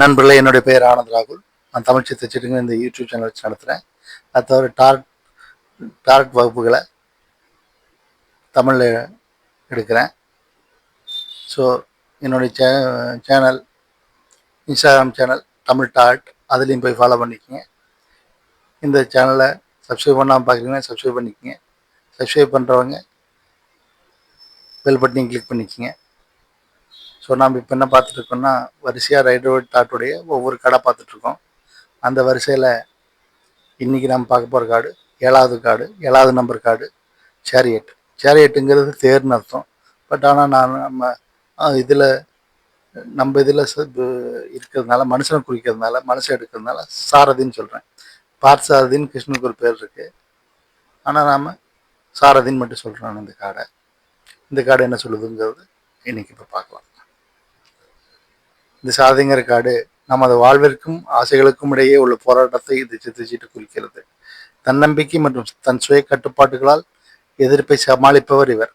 நண்பர்களே என்னுடைய பெயர் ஆனந்த் ராகுல். நான் தமிழ் சித்த சிட்டுங்க இந்த யூடியூப் சேனல் வச்சு நடத்துகிறேன் அது தவிர டார்ட் டார்ட் வகுப்புகளை தமிழில் எடுக்கிறேன். ஸோ என்னுடைய சே சேனல் இன்ஸ்டாகிராம் சேனல் தமிழ் டார்ட் அதுலேயும் போய் ஃபாலோ பண்ணிக்கோங்க. இந்த சேனலை சப்ஸ்கிரைப் பண்ணாமல் பார்க்குறீங்கன்னா சப்ஸ்கிரைப் பண்ணிக்கோங்க. சப்ஸ்கிரைப் பண்ணுறவங்க பெல் பட்டனையும் கிளிக் பண்ணிக்கோங்க. ஸோ நாம் இப்போ என்ன பார்த்துட்ருக்கோம்னா வரிசையாக ரைடர் டாட்டுடைய ஒவ்வொரு கடை பார்த்துட்ருக்கோம். அந்த வரிசையில் இன்றைக்கி நம்ம பார்க்க போகிற கார்டு ஏழாவது கார்டு ஏழாவது நம்பர் கார்டு சேரியட் சேரியட்டுங்கிறது தேர்னு அர்த்தம். பட் ஆனால் நான் நம்ம இதில் நம்ம இதில் இருக்கிறதுனால மனுஷனை குறிக்கிறதுனால மனுஷன் எடுக்கிறதுனால சாரதின்னு சொல்கிறேன் பார்த் சாரதின்னு கிருஷ்ணனுக்கு ஒரு பேர் இருக்குது ஆனால் நாம் சாரதின்னு மட்டும் சொல்கிறோம் இந்த காடை. இந்த காடை என்ன சொல்லுதுங்கிறது இன்றைக்கி இப்போ பார்க்கலாம். இந்த சாதிங்கர் காடு நமது வாழ்விற்கும் ஆசைகளுக்கும் இடையே உள்ள போராட்டத்தை இது சித்திச்சிட்டு குறிக்கிறது. தன்னம்பிக்கை மற்றும் தன் சுய கட்டுப்பாட்டுகளால் எதிர்ப்பை சமாளிப்பவர் இவர்.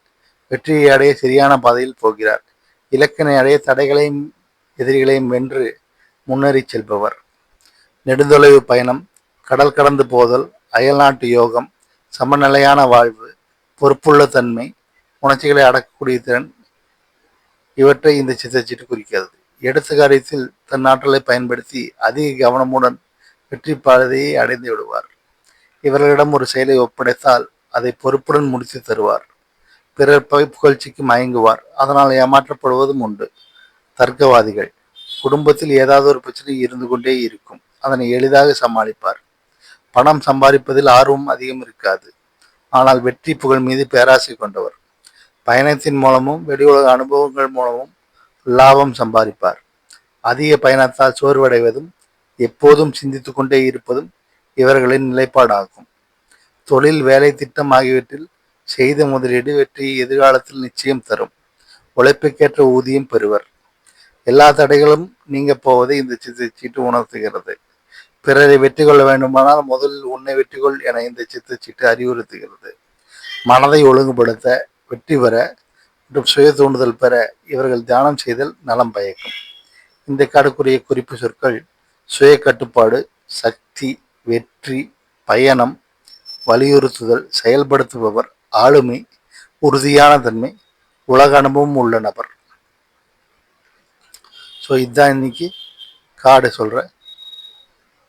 வெற்றியை அடைய சரியான பாதையில் போகிறார். இலக்கினை அடைய தடைகளையும் எதிரிகளையும் வென்று முன்னேறி செல்பவர். நெடுந்தொலைவு பயணம் கடல் கடந்து போதல் அயல்நாட்டு யோகம் சமநிலையான வாழ்வு பொறுப்புள்ள தன்மை உணர்ச்சிகளை அடக்கக்கூடிய திறன் இவற்றை இந்த சித்தச்சீட்டு குறிக்கிறது. எடுத்த காரியத்தில் தன் ஆற்றலை பயன்படுத்தி அதிக கவனமுடன் வெற்றி பாதையை அடைந்து விடுவார். இவர்களிடம் ஒரு செயலை ஒப்படைத்தால் அதை பொறுப்புடன் முடித்து தருவார். பிறர் புகழ்ச்சிக்கு மயங்குவார். அதனால் ஏமாற்றப்படுவதும் உண்டு. தர்க்கவாதிகள் குடும்பத்தில் ஏதாவது ஒரு பிரச்சனை இருந்து கொண்டே இருக்கும். அதனை எளிதாக சமாளிப்பார். பணம் சம்பாதிப்பதில் ஆர்வம் அதிகம் இருக்காது. ஆனால் வெற்றி புகழ் மீது பேராசை கொண்டவர். பயணத்தின் மூலமும் வெளி உலக அனுபவங்கள் மூலமும் லாபம் சம்பாதிப்பார். அதிக பயணத்தால் சோர்வடைவதும் எப்போதும் சிந்தித்து கொண்டே இருப்பதும் இவர்களின் நிலைப்பாடாகும். தொழில் வேலை திட்டம் ஆகியவற்றில் செய்த முதலீடு வெற்றியை எதிர்காலத்தில் நிச்சயம் தரும். உழைப்புக்கேற்ற ஊதியம் பெறுவர். எல்லா தடைகளும் நீங்க போவதை இந்த சித்தச்சீட்டு உணர்த்துகிறது. பிறரை வெற்றி கொள்ள வேண்டுமானால் முதலில் உன்னை வெற்றி கொள் என இந்த சித்தச்சீட்டு அறிவுறுத்துகிறது. மனதை ஒழுங்குபடுத்த வெற்றி பெற சுய தூண்டுதல் பெற இவர்கள் தியானம் செய்தல் நலம் பயக்கும். இந்த காடுக்குரிய குறிப்பு சொற்கள் சுய கட்டுப்பாடு சக்தி வெற்றி பயணம் வலியுறுத்துதல் செயல்படுத்துபவர் ஆளுமை உறுதியான தன்மை உலக அனுபவம் உள்ள நபர். ஸோ இதுதான் இன்னைக்கு காடு சொல்கிற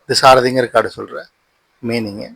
இந்த சாரதிங்கிற கார்டு சொல்கிற மீனிங்கு